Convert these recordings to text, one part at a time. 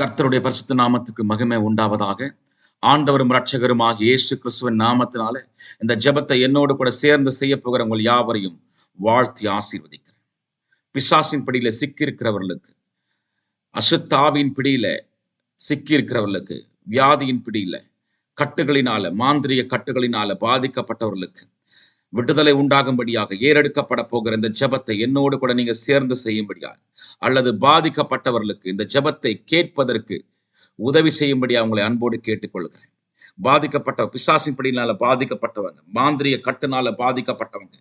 கர்த்தருடைய பரிசுத்த நாமத்துக்கு மகிமை உண்டாவதாக. ஆண்டவரும் இரட்சகருமாகிய இயேசு கிறிஸ்துவின் நாமத்தினால இந்த ஜெபத்தை என்னோடு கூட சேர்ந்து செய்ய போகிற உங்கள் யாவரையும் வாழ்த்தி ஆசீர்வதிக்கிறேன். பிசாசின் பிடியில சிக்கியிருக்கிறவர்களுக்கு அசுத்தாவின் பிடியில சிக்கியிருக்கிறவர்களுக்கு வியாதியின் பிடியில கட்டுகளினால மாந்திரிய கட்டுகளினால பாதிக்கப்பட்டவர்களுக்கு விடுதலை உண்டாகும்படியாக ஏறெடுக்கப்பட போகிற இந்த ஜெபத்தை என்னோடு கூட நீங்க சேர்ந்து செய்யும்படியாக அல்லது பாதிக்கப்பட்டவர்களுக்கு இந்த ஜெபத்தை கேட்பதற்கு உதவி செய்யும்படி அவங்களை அன்போடு கேட்டுக்கொள்கிறேன். பாதிக்கப்பட்ட பிசாசின்படினால பாதிக்கப்பட்டவங்க மாந்திரிய கட்டுனால பாதிக்கப்பட்டவங்க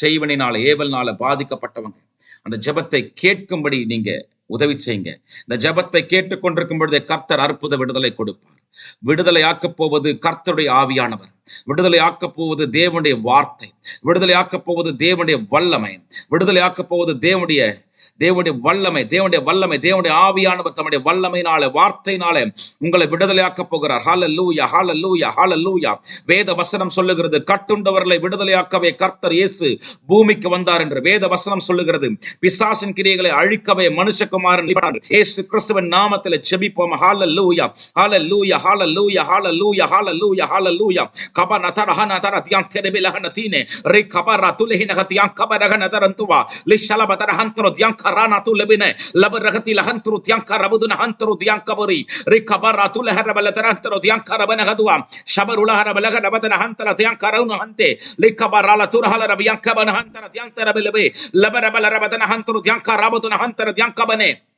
செய்வனினால ஏவல்னால பாதிக்கப்பட்டவங்க அந்த ஜெபத்தை கேட்கும்படி நீங்க உதவி செய்யுங்க. இந்த ஜெபத்தை கேட்டுக்கொண்டிருக்கும் பொழுதே கர்த்தர் அற்புத விடுதலை கொடுப்பார். விடுதலை ஆக்கப் போவது கர்த்தருடைய ஆவியானவர். விடுதலை ஆக்கப் போவது தேவனுடைய வார்த்தை. விடுதலை ஆக்கப் போவது தேவனுடைய வல்லமை. விடுதலை ஆக்கப் போவது தேவனுடைய தேவனுடைய வல்லமை தேவனுடைய வல்லமை தேவனுடைய ஆவியானவர் தம்முடைய வல்லமையினால வார்த்தையினால உங்களை விடுதலையாக்க போகிறார். ஹalleluya ஹalleluya ஹalleluya வேத வசனம் சொல்லுகிறது கட்டுண்டவர்களை விடுதலையாக்கவே கர்த்தர் இயேசு பூமிக்கு வந்தார் என்று வேத வசனம் சொல்லுகிறது. பிசாசின் கிரியைகளை அழிக்கவே மனுஷகுமாரன் வந்தார். இயேசு கிறிஸ்துவின் நாமத்தில் செபிப்போம். ஹalleluya ஹalleluya ஹalleluya ஹalleluya ஹalleluya ஹalleluya கப நதர ஹனதர தியான் தெரபி லஹனதீனே ரி கபர துலஹின தியான் கபரக நதரந்துவா லிஷல பதர ஹந்தர தியான் கரானா துலபினே லபரகதி லஹந்தரு தியான் கரபுதுன ஹந்தரு தியான் கபரி ரி கபர துலஹர பலதர ஹந்தரு தியான் கரபன கதுவா ஷபருலஹர பலக நபதன ஹந்தர தியான் கரவுன ஹந்தே லி கபரால துரஹல ரபியான் கபன ஹந்தர தியான் தரபிலபே லபர பலர பதன ஹந்தரு தியான் கரபுதுன ஹந்தர தியான் கபனே ஹalleluya ஹalleluya ஹalleluya ஹalleluya ஹalleluya ஹalleluya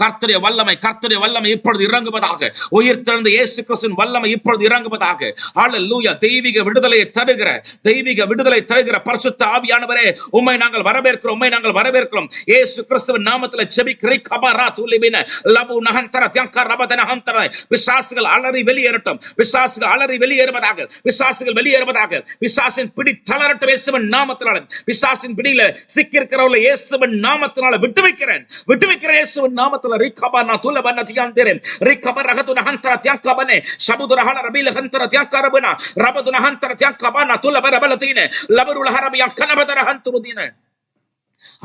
கர்த்தருடைய வல்லமை கர்த்தருடைய வல்லமை இப்பொழுது இறங்குவதாக. உயிர் திறந்த இயேசு கிறிஸ்தின் வல்லமை இப்பொழுது இறங்குவதாக. ஹalleluya தெய்வீக விடுதலையை தருகிற தெய்வீக விடுதலை தருகிற பரிசுத்த ஆவியானவரே உம்மை நாங்கள் வரவேற்கிறோம் உம்மை நாங்கள் வரவேற்கிறோம். இயேசு கிறிஸ்துவின் நாமத்தில் ஜெபிக்கிறே கபரா துலிபின லபு நஹந்தர தியங்கர் ரபதன ஹந்தர விசாசுகள் அலறி வெளியேறட்டும். விசாசுகள் அலறி வெளியேறுவதாக விசாசுகள் வெளியேறுவதாக. விசாசின் பிடி தளரட்டும் இயேசுவின் நாமத்தினால. விசாசின் பிடியில சிக்கியிருக்கிறவர்களை இயேசுவின் நாமத்தினால விட்டு வைக்கிறேன் விட்டு வைக்கிறேன் இயேசுவின் நாமத்துல. ரிகபா நான் துலபன தியாந்தேரேன் ரிகப ரகதுன ஹந்தர தியாங்கபனே சபுதுர ஹல ரபில ஹந்தர தியாங்கரபனா ரபதுன ஹந்தர தியாங்கபனா துலப ரபலதீனே. லபருல ஹரபியா கனபதர ஹந்துருதீனே.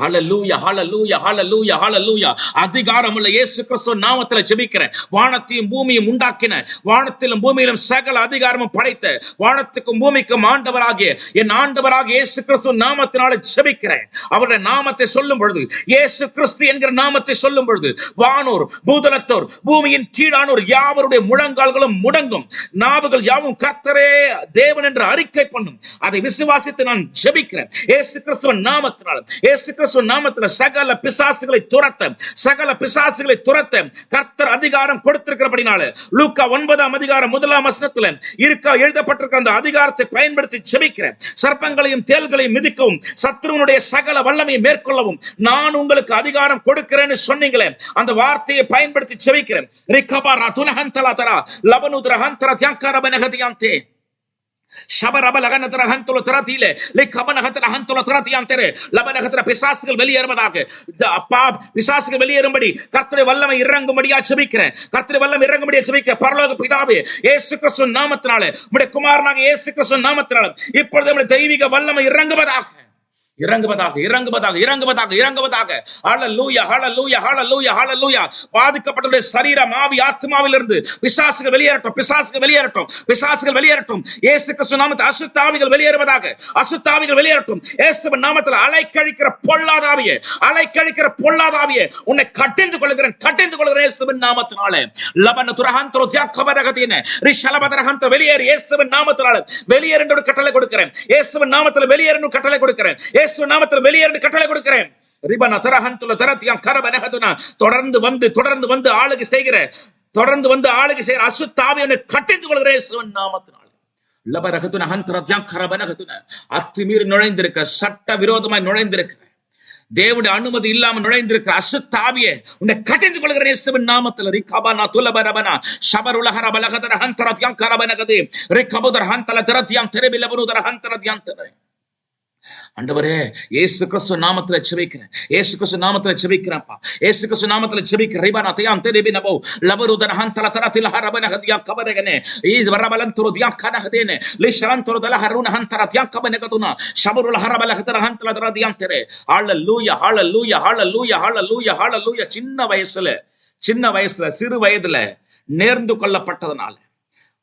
ஹalleluya அதிகாரமுள்ள இயேசு கிறிஸ்து நாமத்தில் ஜெபிக்கிறேன். வானத்தையும் பூமியும் உண்டாக்கின. வானத்திலும் பூமியிலும் சகல அதிகாரமும் படைத்த. வானத்துக்கும் பூமிக்கும் ஆண்டவராகிய என் இயேசு நாமத்தினால ஜெபிக்கிறேன். அவருடைய நாமத்தை சொல்லும் பொழுது இயேசு கிறிஸ்து என்கிற நாமத்தை சொல்லும் பொழுது வானோர் பூதலத்தோர் பூமியின் கீழானோர் யாவருடைய முழங்கால்களும் முடங்கும். நாவுகள் யாவும் கர்த்தரே தேவன் என்று அறிக்கை பண்ணும். அதை விசுவாசித்து நான் ஜெபிக்கிறேன். இயேசு கிறிஸ்துவின் நாமத்தினால இயேசு கிறிஸ்து நாமத்தினால சகல பிசாசுகளை துரத்த சகல பிசாசுகளை துரத்த கர்த்தர் அதிகாரம் கொடுத்திருக்கிறபடினால லூக்கா ஒன்பதாம் அதிகாரம் முதலாம் வசனத்துல இருக்க எழுதப்பட்டிருக்கிற அந்த அதிகாரத்தை பயன்படுத்தி ஜெபிக்கிறேன் சர்ப்பங்களையும் தேல்களையும் மிதிக்கவும் சத்ருவனுடைய சகல வல்லமையை மேற்கொள்ளவும் நான் உங்களுக்கு அதிகாரம் கொடுக்கிறேன்னு சொன்னீங்களே அந்த வார்த்தையை பயன்படுத்தி ஜெபிக்கிறேன் ரிக்கபரா துனஹந்தலா தரா லபனுத்ர ஹந்தர சபரபலகனத்திர அகந்தொல திரத்தியில லெக்கபனகத்திர அகந்தொல திரத்தியான் தெரு லபனகத்திர பிசாசுகள் வெளியேறுவதாக அப்பா பிசாசுகள் வெளியேறும்படி கர்த்தரை வல்லமை இறங்கும்படியா செபிக்கிறேன் கர்த்தரை வல்லம் இறங்கும்படியா செபிக்க பரலோக பிதாவே ஏசு கிறிஸ்து நாமத்தினால நம்முடைய குமாரனாக ஏசு கிறிஸ்து நாமத்தினால இப்பொழுது நம்முடைய தெய்வீக வல்லமை இறங்குவதாக இறங்குவதாக இறங்குவதாக இறங்குவதாக இறங்குவதாக. ஹalleluya ஹalleluya ஹalleluya ஹalleluya பாதிக்கப்பட்டவருடைய சரீரம் ஆவி ஆத்மாவிலிருந்து பிசாசுகள் வெளியேறட்டும் பிசாசுகள் வெளியேறட்டும் பிசாசுகள் வெளியேறட்டும். இயேசு கிறிஸ்து நாமத்தில் அசுத்தாவிகள் வெளியேறுவதாக அசுத்தாவிகள் வெளியேறட்டும். இயேசுவின் நாமத்தில் அலைக்கழிக்கிற பொல்லாதாவியே அலைக்கழிக்கிற பொல்லாதாவியே உன்னை கட்டிந்து கொள்கிறேன் கட்டிந்து கொள்கிறேன் இயேசுவின் நாமத்தினாலே. லபன துரஹந்தரோ தியாக்கபரகதீன ரிஷலபதரஹந்த வெளியேறு இயேசுவின் நாமத்தினாலே. வெளியேறு என்று கட்டளை கொடுக்கிறேன். இயேசுவின் நாமத்தில் வெளியேறு கட்டளை கொடுக்கிறேன். இயேசு நாமத்தில் வெளியேறி கட்டளை கொடுக்கிறேன். ரிபன தரஹந்துல தரத்தியாம் கரபனகதுனா தொடர்ந்து வந்து தொடர்ந்து வந்து ஆளுகை செய்கிற தொடர்ந்து வந்து ஆளுகை செய்கிற அசுத்தாவியனை கட்டிந்து கொள்கிற இயேசுவின் நாமத்தினாலே. லபரகதுன ஹந்தரத்தியாம் கரபனகதுன அத்துமீறி நுழைந்திருக்க சட்ட விரோதமாய் நுழைந்திருக்கிற தேவனுடைய அனுமதி இல்லாம நுழைந்திருக்கிற அசுத்தாவிய உன்னை கட்டிந்து கொள்கிற இயேசுவின் நாமத்தில். ரிகபனா துலபரபனா ஷபருலஹர பலகதர ஹந்தரத்தியாம் கரபனகதே ரிகபுதர் ஹந்தல திரத்தியாம் தெரபிலபருதர ஹந்தரத்தியாம் தெரே. ஆண்டவரே ஏசு கிறிஸ்து நாமத்துல செபிக்கிறேன் ஏசு கிறிஸ்து நாமத்துல செபிக்கிறேன்ப்பா ஏசு கிறிஸ்து நாமத்துல செபிக்கிறேன் ரிபானா தயாம் தெரிபி நபோ லபருதன ஹந்தல தரத்தில ஹரபன ஹதியா கபரகனே ஈஸ் வரபலன் துரு தியா கனஹதேனே லிஷரன் துரு தல ஹருன ஹந்தர தியா கபனகதுனா ஷபருல ஹரபல ஹதர ஹந்தல தர தியாம் தெரே ஹalleluya ஹalleluya ஹalleluya ஹalleluya ஹalleluya சின்ன வயசுல சின்ன வயசுல சிறு வயதுல நேர்ந்து கொள்ளப்பட்டதனால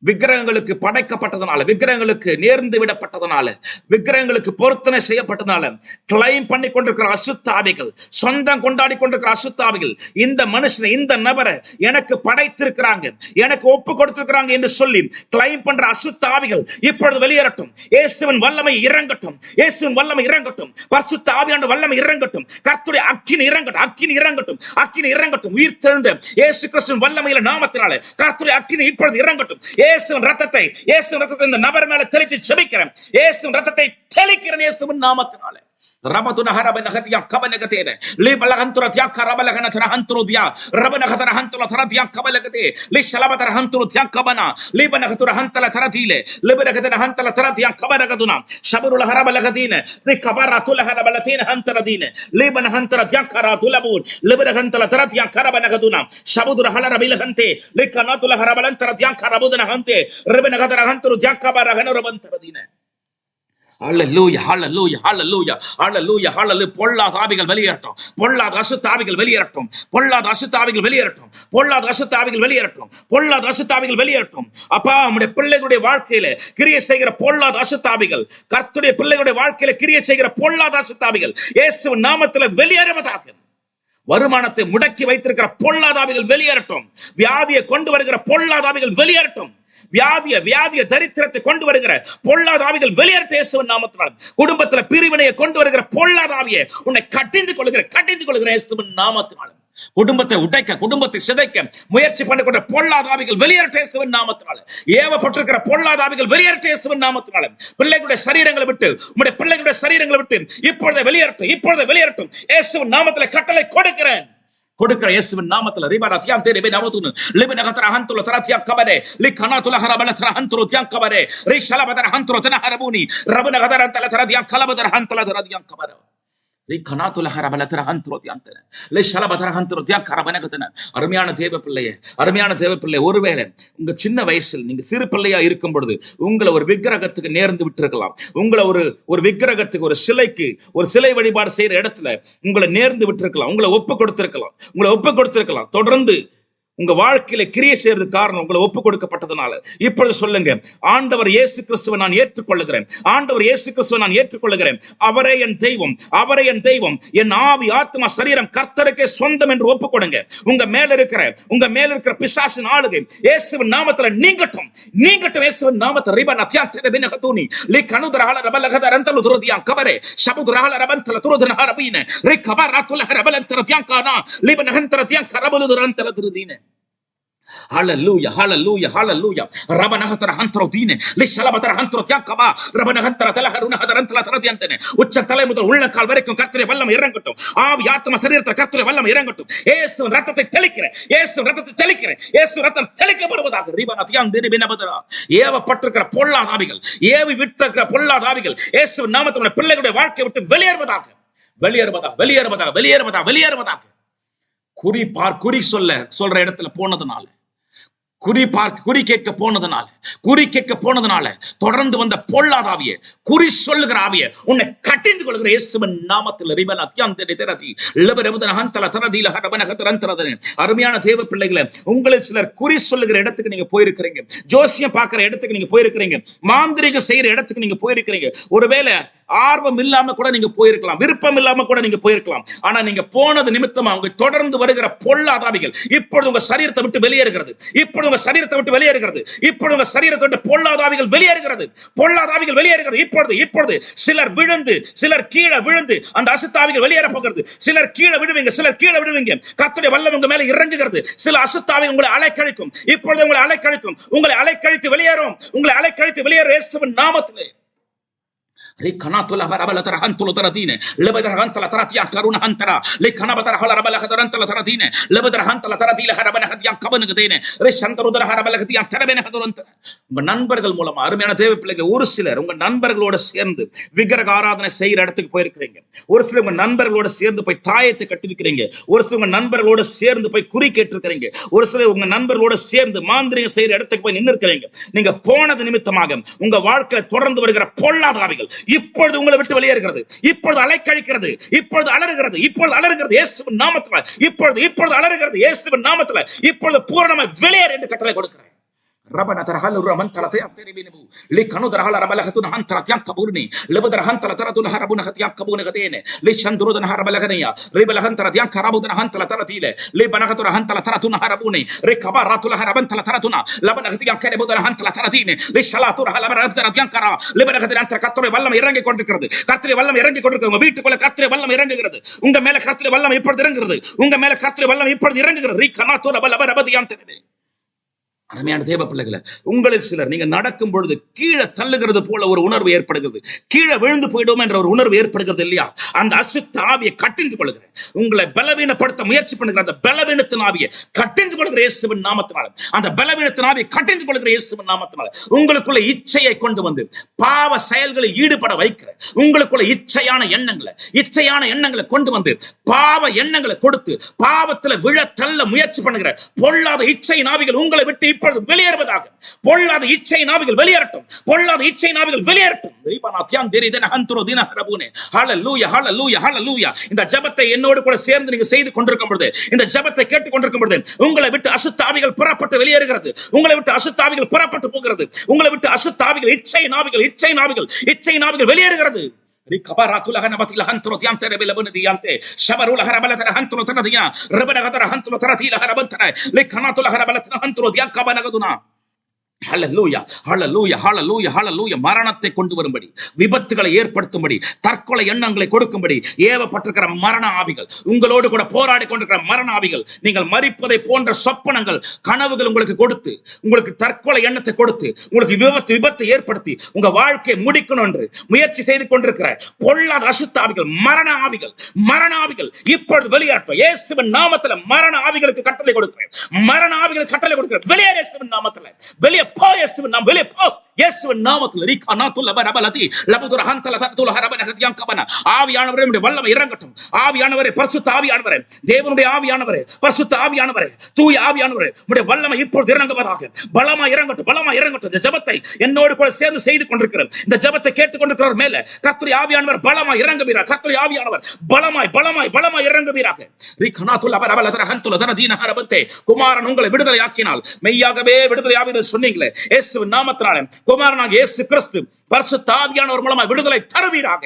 விக்கிரகங்களுக்கு படைக்கப்பட்டதனால விக்கிரகங்களுக்கு நேர்ந்து விடப்பட்டதனால விக்கிரகங்களுக்கு பொருத்தனை செய்யப்பட்டதுனால கிளைம் பண்ணி கொண்டிருக்கிற அசுத்தாவிகள் சொந்தம் கொண்டாடி கொண்டிருக்கிற அசுத்தாவிகள் இந்த மனுஷனை இந்த நபரை எனக்கு படைத்திருக்கிறாங்க எனக்கு ஒப்பு கொடுத்திருக்கிறாங்க என்று சொல்லி கிளைம் பண்ற அசுத்தாவிகள் இப்பொழுது வெளியேறட்டும். இயேசுவின் வல்லமை இறங்கட்டும். இயேசுவின் வல்லமை இறங்கட்டும். பரிசுத்த ஆவியாண்டு வல்லமை இறங்கட்டும். கர்த்துடைய அக்கினி இறங்கட்டும். அக்கினி இறங்கட்டும். அக்கினி இறங்கட்டும். உயிர் தெழுந்த இயேசு கிறிஸ்துவின் வல்லமையில நாமத்தினால கர்த்துடைய அக்கினி இப்பொழுது இறங்கட்டும். இயேசுவின் ரத்தத்தை இயேசுவின் ரத்தத்தை இந்த நபர் மேல தெளித்து செபிக்கிறேன். இயேசுவின் ரத்தத்தை தெளிக்கிறேன் இயேசுவின் நாமத்தினால. ரபதுன ஹரபன ஹதியா கபனகதேன லி பலகந்துர தியா கரபலகன தர தியா ரபனகதர ஹந்துல தர தியா கபலகதே லி ஷலபதர ஹந்துரு தியா கபன லி ஹந்தல தர தீலே லி ஹந்தல தர தியா கபரகதுன ஷபருல ஹரபலகதீன ரி கபர ஹரபலதீன ஹந்தர தீன லி ஹந்தர தியா கர துலபூன் லி பனகந்தல தர தியா கரபனகதுன ஷபதுர ஹலர பிலகந்தே லி கனதுல ஹரபலந்தர தியா கரபுதன ஹந்தே ரிபனகதர ஹந்துரு தியா கபரகன ரபந்தர தீன ஹalleluya ஹalleluya ஹalleluya ஹalleluya பொல்லாத ஆவிகள் வெளியேறட்டும். பொல்லாத அசுத்தாவிகள் வெளியேறட்டும். பொல்லாத அசுத்தாவிகள் வெளியேறட்டும். பொல்லாத அசுத்தாவிகள் வெளியேறட்டும். பொல்லாத அசுத்தாவிகள் வெளியேறட்டும். அப்பா நம்முடைய பிள்ளைகளுடைய வாழ்க்கையில கிரியை செய்கிற பொல்லாத அசுத்தாவிகள் கர்த்துடைய பிள்ளைகளுடைய வாழ்க்கையில கிரியை செய்கிற பொல்லாத அசுத்தாவிகள் இயேசு நாமத்தில் வெளியேறுவதாக. வருமானத்தை முடக்கி வைத்திருக்கிற பொல்லாதாவிகள் வெளியேறட்டும். வியாதியை கொண்டு வருகிற பொல்லாதாவிகள் வெளியேறட்டும். வியாதிய வியாதிய தரித்திரத்தை கொண்டு வருகிற பொல்லாதாவிகள் வெளியேற்ற இயேசுவின் நாமத்தினால் குடும்பத்துல பிரிவினையை கொண்டு வருகிற பொல்லாதாவியை உன்னை கட்டிந்து கொள்கிற கட்டிந்து கொள்கிற இயேசுவின் நாமத்தினால். குடும்பத்தை உடைக்க குடும்பத்தை சிதைக்க முயற்சி பண்ணிக்கொண்ட பொல்லாதாவிகள் வெளியேற்ற இயேசுவின் நாமத்தினால. ஏவப்பட்டிருக்கிற பொல்லாதாவிகள் வெளியேற்ற இயேசுவின் நாமத்தினால. பிள்ளைகளுடைய சரீரங்களை விட்டு உங்களுடைய பிள்ளைகளுடைய சரீரங்களை விட்டு இப்பொழுது வெளியேறட்டும் இப்பொழுது வெளியேறட்டும். இயேசுவின் நாமத்தில கட்டளை கொடுக்கிறேன். கொடுக்கிற இயேசுவின் நாமத்துல ரிபாரா தியாம் தேரி பே நவதுனு லிபன கதர ஹந்துல தரத்தியா கபரே லி கனாதுல ஹரபல தர ஹந்துரு தியாம் கபரே ரி ஷலபதர ஹந்துரு தன ஹரபூனி ரபன கதர தல தரதியா கலபதர ஹந்தல தரதியா கபரே ரி கனாதுல ஹரபல தர ஹந்துரு தியாம் தன அருமையான தேவ பிள்ளைய அருமையான தேவ பிள்ளை ஒருவேளை உங்க சின்ன வயசில் நீங்க சிறு பிள்ளையா இருக்கும் பொழுது உங்களை ஒரு விக்கிரகத்துக்கு நேர்ந்து விட்டிருக்கலாம் உங்களை ஒரு ஒரு விக்கிரகத்துக்கு ஒரு சிலைக்கு ஒரு சிலை வழிபாடு செய்யற இடத்துல உங்களை நேர்ந்து விட்டிருக்கலாம் உங்களை ஒப்பு கொடுத்திருக்கலாம் உங்களை ஒப்பு கொடுத்திருக்கலாம் தொடர்ந்து உங்க வாழ்க்கையில கிரியை செய்யறது காரணம் உங்களை ஒப்பு கொடுக்கப்பட்டதுனால இப்பொழுது சொல்லுங்க ஆண்டவர் இயேசு கிறிஸ்துவை நான் ஏற்றுக்கொள்ளுகிறேன். ஆண்டவர் இயேசு கிறிஸ்துவை நான் ஏற்றுக்கொள்ளுகிறேன். அவரே என் தெய்வம் அவரே என் தெய்வம். என் ஆவி ஆத்மா சரீரம் கர்த்தருக்கே சொந்தம் என்று ஒப்பு கொடுங்க உங்க மேல இருக்கிற உங்க மேல இருக்கிற பிசாசின் ஆளுகை இயேசுவின் நாமத்துல நீங்கட்டும். நீங்கட்டும் இயேசுவின் நாமத்தை ரிபன் அத்தியாத்திர பினகதூனி லி கனுதரஹல ரபலகத ரந்தலு துரதியா கபரே. ஷபுதுரஹல ரபந்தல துரதன ஹரபீன ரி கபரத்துல ரபலந்தர தியாங்கானா லிபனஹந்தர தியாங்கரபலு துரந்தல துரதீன. Hallelujah, hallelujah, hallelujah. Rabanahantara hantro dine, lishalabatra hantro தியாக்கமா ரபனஹந்தர தலஹருன ஹதரந்தல தரதியந்தனே உச்ச தலை உள்ள கால் வரைக்கும் கர்த்தருடைய வல்லம் இறங்கட்டும் ஆவி ஆத்ம சரீரத்தில் கர்த்தருடைய வல்லம் இறங்கட்டும் இயேசு ரத்தத்தை தெளிக்கிறேன் இயேசு ரத்தத்தை தெளிக்கிறேன் இயேசு ரத்தம் தெளிக்கப்படுவதாக ரிபன தியான் ஏவப்பட்டிருக்கிற பொல்லாதாவிகள் ஏவி விட்டிருக்கிற பொல்லாதாவிகள் இயேசு நாமத்தினுடைய பிள்ளைகளுடைய வாழ்க்கை விட்டு வெளியேறுவதாக வெளியேறுவதாக வெளியேறுவதாக வெளியேறுவதாக வெளியேறுவதாக குறி பார் குறி சொல்ல சொல்ற இடத்துல போனதுனால குறி பார்க்க குறி கேட்க போனதுனால குறி கேட்க போனதுனால தொடர்ந்து வந்த பொல்லாத ஆவிய குறி சொல்லுகிற ஆவிய உன்னை கட்டிந்து கொள்கிற இயேசுவின் நாமத்தில் ரிபன் அத்தியாந்த நிதரதி லபரமுதன ஹந்தல தரதில ஹடபன ஹதரந்தரதன அருமையான தேவ பிள்ளைகளை உங்களை சிலர் குறி சொல்லுகிற இடத்துக்கு நீங்க போயிருக்கிறீங்க. ஜோசியம் பார்க்கிற இடத்துக்கு நீங்க போயிருக்கிறீங்க. மாந்திரிகம் செய்யற இடத்துக்கு நீங்க போயிருக்கிறீங்க. ஒருவேளை ஆர்வம் இல்லாம கூட நீங்க போயிருக்கலாம். விருப்பம் இல்லாம கூட நீங்க போயிருக்கலாம். ஆனா நீங்க போனது நிமித்தமா அவங்க தொடர்ந்து வருகிற பொல்லாதாவிகள் இப்பொழுது உங்க சரீரத்தை விட்டு வெளியேறுகிறது. இப்பொழுது இப்பொழுது உங்க சரீரத்தை விட்டு வெளியேறுகிறது. இப்பொழுது உங்க சரீரத்தை விட்டு பொல்லாதாவிகள் வெளியேறுகிறது. பொல்லாதாவிகள் வெளியேறுகிறது. இப்பொழுது இப்பொழுது சிலர் விழுந்து சிலர் கீழே விழுந்து அந்த அசுத்தாவிகள் வெளியேற போகிறது. சிலர் கீழே விடுவீங்க சிலர் கீழே விடுவீங்க கத்துடைய வல்லம் உங்க மேல இறங்குகிறது. சில அசுத்தாவை உங்களை அலைக்கழிக்கும். இப்பொழுது உங்களை அலைக்கழிக்கும். உங்களை அலைக்கழித்து வெளியேறும். உங்களை அலைக்கழித்து வெளியேறும் இயேசுவின் நாமத்திலே. Rikanatul abarabala tarahantul taratine, lebedarahantal taratia karuna hantara, lekanabatara halabala hadarantal taratine, lebedarahantal taratila harabana hatia kabanagdene, reshantarudara harabala hatia tarabena hadurantara. உங்க நண்பர்கள் மூலமா அருமையான தேவ பிள்ளைங்க ஒரு சிலர் உங்க நண்பர்களோட சேர்ந்து விக்கிரக ஆராதனை செய்யற இடத்துக்கு போயிருக்கிறீங்க ஒரு சிலர் உங்க நண்பர்களோட சேர்ந்து போய் தாயத்தை கட்டிருக்கிறீங்க ஒரு சில உங்க நண்பர்களோட சேர்ந்து போய் குறி கேட்டிருக்கிறீங்க ஒரு சிலர் உங்க நண்பர்களோட சேர்ந்து மாந்திரிகம் செய்யற இடத்துக்கு போய் நின்று இருக்கிறீங்க நீங்க போனது நிமித்தமாக உங்க வாழ்க்கையில தொடர்ந்து வருகிற பொல்லாத ஆவிகள் இப்பொழுது உங்களை விட்டு வெளியேறுகிறது. இப்பொழுது அலைக்கழிக்கிறது. இப்பொழுது அலறுகிறது. இப்பொழுது அலறுகிறது இயேசுவின் நாமத்துல. இப்பொழுது இப்பொழுது அலறுகிறது இயேசுவின் நாமத்துல. இப்பொழுது பூரணமாய் வெளியேறு என்று கட்டளை கொடுக்கிறேன். ربنا ترحل الرحمن تلتي أبتري بينبو لكنو درحل رب لغتون هان تلتيان كبورني لبد رحان تلترتون هربون هتيان كبون غدين لشندرو دن هرب لغنيا رب لغن تلتيان كرابو دن هان تلترتيل لبنغتو رحان تلترتون هربوني ركبا راتو لهربن تلترتون لبن غتيان كربو دن هان تلترتين لشلاتو رحل رب تلتيان كرا لبن غتيان கர்த்தருடைய வல்லம் இறங்கி கொண்டிருக்கிறது கர்த்தருடைய வல்லம் இறங்கி கொண்டிருக்கிறது உங்க வீட்டுக்குள்ள கர்த்தருடைய வல்லம் இறங்குகிறது உங்க மேல கர்த்தருடைய வல்லம் இப்பொழுது இறங்குகிறது உங்க மேல கர்த்தருடைய வல்லம் இப்பொழுது இறங்குகிறது ரீ கனாத்தோ ரப லப ரபதியான் தெரிவே அருமையான தேவ பிள்ளைகளை உங்களில் சிலர் நீங்க நடக்கும் பொழுது கீழே தள்ளுகிறது போல ஒரு உணர்வு ஏற்படுகிறது. கீழே விழுந்து போயிடும் என்ற ஒரு உணர்வு ஏற்படுகிறது இல்லையா? அந்த அசுத்த ஆவியை கட்டிந்து கொள்கிறேன். உங்களை பலவீனப்படுத்த முயற்சி பண்ணுகிற அந்த பலவீனத்தின் ஆவியை கட்டிந்து கொள்கிற இயேசுவின் நாமத்தினால அந்த பலவீனத்தின் ஆவியை கட்டிந்து கொள்கிற இயேசுவின் நாமத்தினால உங்களுக்குள்ள இச்சையை கொண்டு வந்து பாவ செயல்களில் ஈடுபட வைக்கிற உங்களுக்குள்ள இச்சையான எண்ணங்களை இச்சையான எண்ணங்களை கொண்டு வந்து பாவ எண்ணங்களை கொடுத்து பாவத்துல விழ தள்ள முயற்சி பண்ணுகிற பொல்லாத இச்சை நாவிகள் உங்களை விட்டு இப்பொழுது வெளியேறுவதாக. பொல்லாத இச்சை நாவிகள் வெளியேறட்டும். பொல்லாத இச்சை நாவிகள் வெளியேறட்டும். தின ஹalleluya ஹalleluya ஹalleluya. இந்த ஜெபத்தை என்னோடு கூட சேர்ந்து நீங்க செய்து கொண்டிருக்கும் பொழுது இந்த ஜெபத்தை கேட்டுக் கொண்டிருக்கும் பொழுது உங்களை விட்டு அசுத்தாவிகள் புறப்பட்டு வெளியேறுகிறது. உங்களை விட்டு அசுத்தாவிகள் புறப்பட்டு போகிறது. உங்களை விட்டு அசுத்தாவிகள் இச்சை நாவிகள் இச்சை நாவிகள் இச்சை நாவிகள் வெளியேறுகிறது. Rikabaratul hanabati lahantro tiante rebele bune diante. Shabaru laharabala tera hantro tera dia. Rebele gatara hantro tera ti laharabantana. Lekanatul laharabala tera hantro dia kabana gaduna. மரணத்தை கொண்டு வரும்படி விபத்துகளை ஏற்படுத்தும்படி தற்கொலை எண்ணங்களை கொடுக்கும்படி ஏவப்பட்டிருக்கிற மரண ஆவிகள் உங்களோடு கூட போராடி கொண்டிருக்கிற மரண ஆவிகள் நீங்கள் மறிப்பதை போன்ற சொப்பனங்கள் கனவுகள் உங்களுக்கு கொடுத்து உங்களுக்கு தற்கொலை எண்ணத்தை கொடுத்து உங்களுக்கு விபத்து விபத்தை ஏற்படுத்தி உங்க வாழ்க்கையை முடிக்கணும் என்று முயற்சி செய்து கொண்டிருக்கிற பொல்லாத அசுத்த ஆவிகள் மரண ஆவிகள் மரண ஆவிகள் இப்பொழுது வெளியேறட்டும். இயேசுவின் நாமத்துல மரண ஆவிகளுக்கு கட்டளை கொடுக்கிறேன். மரண ஆவிகளுக்கு கட்டளை கொடுக்கிறேன். வெளியே இயேசுவின் நாமத்துல. வெளியே போ இயேசுவின் நாம் வெளியே போ இயேசுவின் நாமத்தில் ரீகானா துல்ல பரபலதி லபதுர ஹந்தல தத்துல ஹரபன ஹதியாம் கபன ஆவியானவரே நம்முடைய வல்லமை இறங்கட்டும் ஆவியானவரே பரிசுத்த ஆவியானவரே தேவனுடைய ஆவியானவரே பரிசுத்த ஆவியானவரே தூய ஆவியானவரே நம்முடைய வல்லமை இப்பொழுது இறங்குவதாக பலமா இறங்கட்டும் பலமா இறங்கட்டும் இந்த ஜபத்தை என்னோடு கூட சேர்ந்து செய்து கொண்டிருக்கிறோம் இந்த ஜபத்தை கேட்டுக் கொண்டிருக்கிறவர் மேல கர்த்தரி ஆவியானவர் பலமா இறங்குவீராக கர்த்தரி ஆவியானவர் பலமாய் பலமாய் பலமாய் இறங்குவீராக. ரீகானா துல்லப ரபலதர ஹந்துல தன தீன ஹரபத்தே. குமாரன் உங்களை விடுதலை ஆக்கினால் மெய்யாகவே விடுதலை ஆவியர் சொன்னீங்க. சொன்னீங்களே இயேசுவின் நாமத்தினாலே குமாரனாக இயேசு கிறிஸ்து பரிசு தாவியானவர் மூலமா விடுதலை தருவீராக.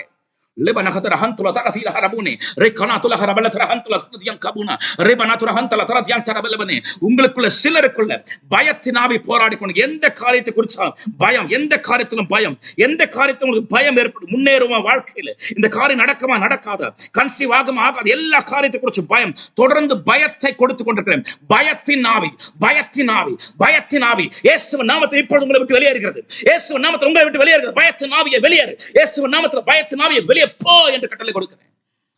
لبنغتر هنتلا ترى لها ربوني ريكنا تلا هربلا ترى هنتلا ترى கபுனா ரேபனா துர ஹந்தல தர தியான் தரபலவனே உங்களுக்குள்ள சிலருக்குள்ள பயத்தின் ஆவி போராடி கொண்டு எந்த காரியத்தை குறிச்சாலும் பயம் எந்த காரியத்திலும் பயம் எந்த காரியத்திலும் உங்களுக்கு பயம் ஏற்படும் முன்னேறுமா வாழ்க்கையில இந்த காரியம் நடக்குமா நடக்காதா கன்சீவ் ஆகுமா ஆகாது எல்லா காரியத்தை குறிச்சும் பயம் தொடர்ந்து பயத்தை கொடுத்து கொண்டிருக்கிறேன் பயத்தின் ஆவி பயத்தின் ஆவி பயத்தின் ஆவி இயேசுவின் நாமத்தில் இப்பொழுது உங்களை விட்டு வெளியேறுகிறது இயேசுவின் நாமத்தில் உங்களை விட்டு வெளியேறுகிறது பயத்தின் ஆவியை வெளியேறு இயேசுவின் நாமத்தில் பயத்தின் ஆவியை வெளியே வெளியே போ என்று கட்டளை கொடுக்கிறேன்.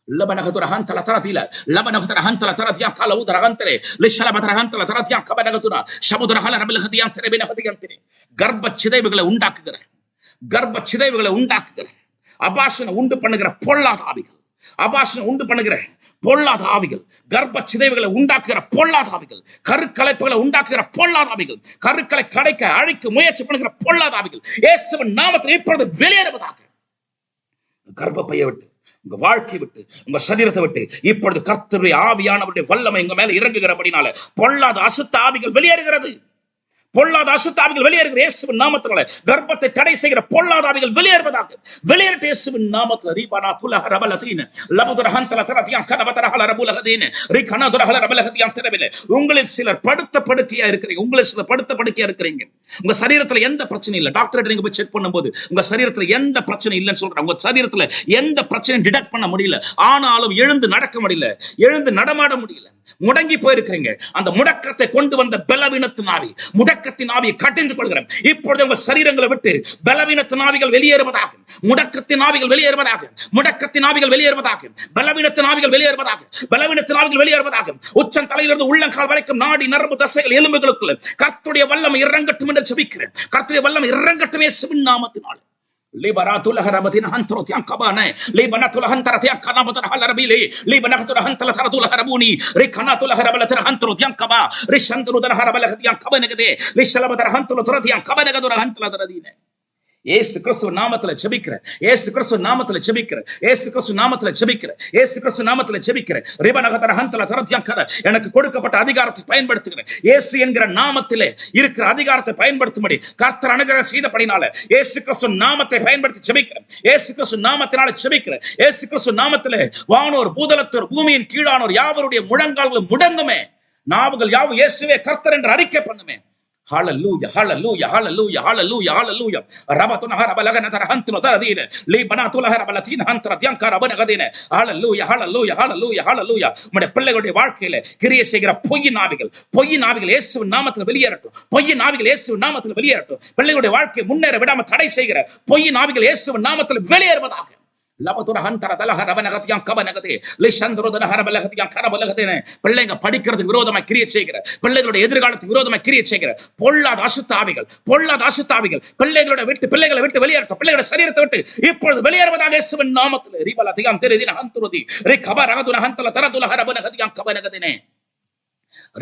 لبنغت رهنت لترتيلا لبنغت رهنت لترتيا قالو درغنتري لشلبت رهنت لترتيا قبنغتنا சிதைவுகளை உண்டாக்குகிறேன். கர்ப்ப சிதைவுகளை உண்டாக்குகிறேன் உண்டு பண்ணுகிற பொல்லாத ஆவிகள் அபாஷனை உண்டு பண்ணுகிற பொல்லாத ஆவிகள் கர்ப்ப உண்டாக்குகிற பொல்லாத ஆவிகள் கருக்கலைப்புகளை உண்டாக்குகிற பொல்லாத ஆவிகள் கருக்களை கடைக்க அழிக்க முயற்சி பண்ணுகிற பொல்லாத ஆவிகள் இயேசுவின் நாமத்தில் வெளியேறுவதாக. கர்ப்பப்பையை விட்டு உங்க வாழ்க்கை விட்டு உங்க சரீரத்தை விட்டு இப்பொழுது கர்த்தருடைய ஆவியானவருடைய வல்லமை உங்க மேல இறங்குகிறபடினால பொல்லாத அசுத்த ஆவிகள் வெளியேறுகிறது. பொல்லாத அசுத்தாவிகள் வெளியேறுகிற இயேசுவின் நாமத்தினால கர்ப்பத்தை தடை செய்கிற பொல்லாதாவிகள் வெளியேறுவதாக. வெளியேற்ற இயேசுவின் நாமத்தில் ரீபானா துலஹ ரபலதீன் லபுதர ஹந்தல தரதியாம் கனபதர ஹல ரபுலஹதீன ரீகனா துரஹல திரவில. உங்களில் சிலர் படுத்த படுக்கையா இருக்கிறீங்க. உங்களில் சிலர் படுத்த படுக்கையா இருக்கிறீங்க. உங்க சரீரத்துல எந்த பிரச்சனையும் இல்லை. டாக்டர் நீங்க போய் செக் பண்ணும்போது உங்க சரீரத்துல எந்த பிரச்சனை இல்லைன்னு சொல்றாங்க உங்க சரீரத்துல எந்த பிரச்சனையும் டிடெக்ட் பண்ண முடியல. ஆனாலும் எழுந்து நடக்க முடியல. எழுந்து நடமாட முடியல. முடங்கி போயிருக்கிறீங்க. அந்த முடக்கத்தை கொண்டு வந்த பலவீனத்தினாவி முடக்க முடக்கத்தின் ஆவியை கட்டிந்து கொள்கிறோம். இப்பொழுது உங்கள் சரீரங்களை விட்டு பலவீனத்தின் ஆவிகள் வெளியேறுவதாக முடக்கத்தின் ஆவிகள் வெளியேறுவதாக முடக்கத்தின் ஆவிகள் வெளியேறுவதாக பலவீனத்தின் ஆவிகள் வெளியேறுவதாக பலவீனத்தின் ஆவிகள் வெளியேறுவதாக உச்சம் தலையிலிருந்து உள்ளங்கால் வரைக்கும் நாடி நரம்பு தசைகள் எலும்புகளுக்குள்ள கர்த்துடைய வல்லம் இறங்கட்டும் என்று செபிக்கிறேன் கர்த்துடைய வல்லம் இறங்கட்டுமே சிவன் நாமத்தினாலே. لبرات الهرمت هنترت ينقبانه لبنات الهنترت ينقنابت الهربيلي لبنات الهنتلت رد الهربوني ركنات الهربلت هنترت ينقبا رشندرت الهربلت ينقبنه لشلبت هنتلت رد ينقبنه رد هنتلت ردينه ஏசு கிறிஸ்துவ நாமத்துல ஜெபிக்கிற ஏசு கிறிஸ்துவ நாமத்துல ஜெபிக்கிற ஏசு கிறிஸ்துவ நாமத்துல ஜெபிக்கிற ஏசு கிறிஸ்துவ நாமத்துல ஜெபிக்கிற ரிபனகதர ஹந்தல தரத்தியங்கர எனக்கு கொடுக்கப்பட்ட அதிகாரத்தை பயன்படுத்துகிறேன். ஏசு என்கிற நாமத்திலே இருக்கிற அதிகாரத்தை பயன்படுத்தும்படி கர்த்தர் அனுகிரகம் செய்தபடினால ஏசு கிறிஸ்துவ நாமத்தை பயன்படுத்தி ஜெபிக்கிறேன். ஏசு கிறிஸ்துவ நாமத்தினால ஜெபிக்கிறேன். ஏசு கிறிஸ்துவ நாமத்திலே வானோர் பூதலத்தோர் பூமியின் கீழானோர் யாவருடைய முழங்கால்களும் முடங்குமே. நாவுகள் யாவும் இயேசுவே கர்த்தர் என்று அறிக்கை பண்ணுமே. Hallelujah, hallelujah, hallelujah, hallelujah, hallelujah. Rabatuna harabalagana tarahantino taradine. Libanatula harabalatina hantara தியாங்கார அபனகதின. Hallelujah, hallelujah, hallelujah, hallelujah. உம்முடைய பிள்ளைகளுடைய வாழ்க்கையில கிரியை செய்கிற பொய்யின் ஆவிகள் பொய்யின் ஆவிகள் இயேசுவின் நாமத்தில் வெளியேறட்டும் பொய்யின் ஆவிகள் இயேசுவின் நாமத்தில் வெளியேறட்டும் பிள்ளைகளுடைய வாழ்க்கையை முன்னேற விடாம தடை செய்கிற பொய்யின் ஆவிகள் இயேசுவின் நாமத்தில் வெளியேறுவதாக பிள்ளைங்க படிக்கிறதுக்கு விரோதமாய் கிரியை செய்கிற பிள்ளைகளுடைய எதிர்காலத்துக்கு விரோதமாய் கிரியேட் செய்கிற பொல்லாத அசுத்தாவிகள் பொல்லாத அசுத்தாவிகள் பிள்ளைகளோட விட்டு பிள்ளைகளை விட்டு வெளியேறட்டும் பிள்ளைகளோட சரீரத்தை விட்டு இப்பொழுது வெளியேறுவதாக இயேசுவின் நாமத்தில் ரிபல தியாம் தெரிதின ஹந்துருதி ரி கப ரகதுன ஹந்தல தரதுல ஹரபனகதியாம் கபனகதேனே.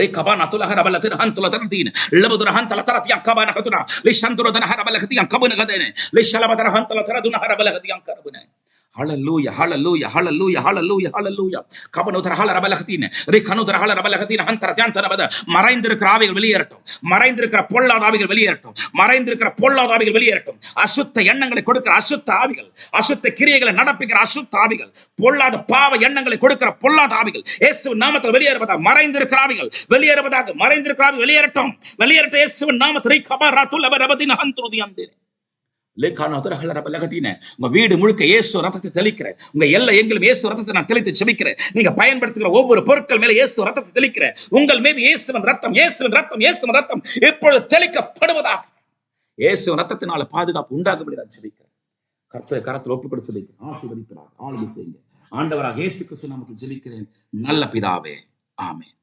ri kabana tula harabala tir hantula taratin labudura hantala tarat yang kabana Hallelujah, hallelujah, hallelujah, hallelujah, hallelujah. கபனுதர ஹல ரபலகத்தின் ரி கனுதர ஹல ரபலகத்தின் ஹந்தர தியாந்தன பத மறைந்திருக்கிற ஆவிகள் வெளியேறட்டும். மறைந்திருக்கிற பொல்லாத ஆவிகள் வெளியேறட்டும். மறைந்திருக்கிற பொல்லாத ஆவிகள் வெளியேறட்டும். அசுத்த எண்ணங்களை கொடுக்கிற அசுத்த ஆவிகள் அசுத்த கிரியைகளை நடப்பிக்கிற அசுத்த ஆவிகள் பொல்லாத பாவ எண்ணங்களை கொடுக்கிற பொல்லாத ஆவிகள் இயேசுவின் நாமத்தில் வெளியேறுவதாக மறைந்திருக்கிற ஆவிகள் வெளியேறுவதாக மறைந்திருக்கிற ஆவிகள் வெளியேறட்டும். வெளியேறட்டும் இயேசுவின் நாமத்தில். ரி கப ரத்துல் ரபதின ஹந்துருதி அந்தேனே. உங்க வீடு முழுக்க இயேசு ரத்தத்தை தெளிக்கிறேன் உங்க எல்லா எங்களும் இயேசு ரத்தத்தை நான் தெளித்து செமிக்கிறேன் நீங்க பயன்படுத்துகிற ஒவ்வொரு பொருட்கள் மேல இயேசு ரத்தத்தை தெளிக்கிறேன் உங்கள் மீது இயேசுவின் ரத்தம் இயேசுவின் ரத்தம் இயேசுவின் ரத்தம் இப்பொழுது தெளிக்கப்படுவதாக. இயேசுவின் ரத்தத்தினால பாதுகாப்பு உண்டாகும்படி நான் செமிக்கிறேன் கர்த்தரை கரத்தில் ஒப்பு கொடுத்து வைக்கிறேன் ஆசீர்வதிக்கிறார் ஆளுமை செய்யுங்க. ஆண்டவராக இயேசு கிறிஸ்து நாமத்தில் ஜெபிக்கிறேன். நல்ல பிதாவே. ஆமேன்.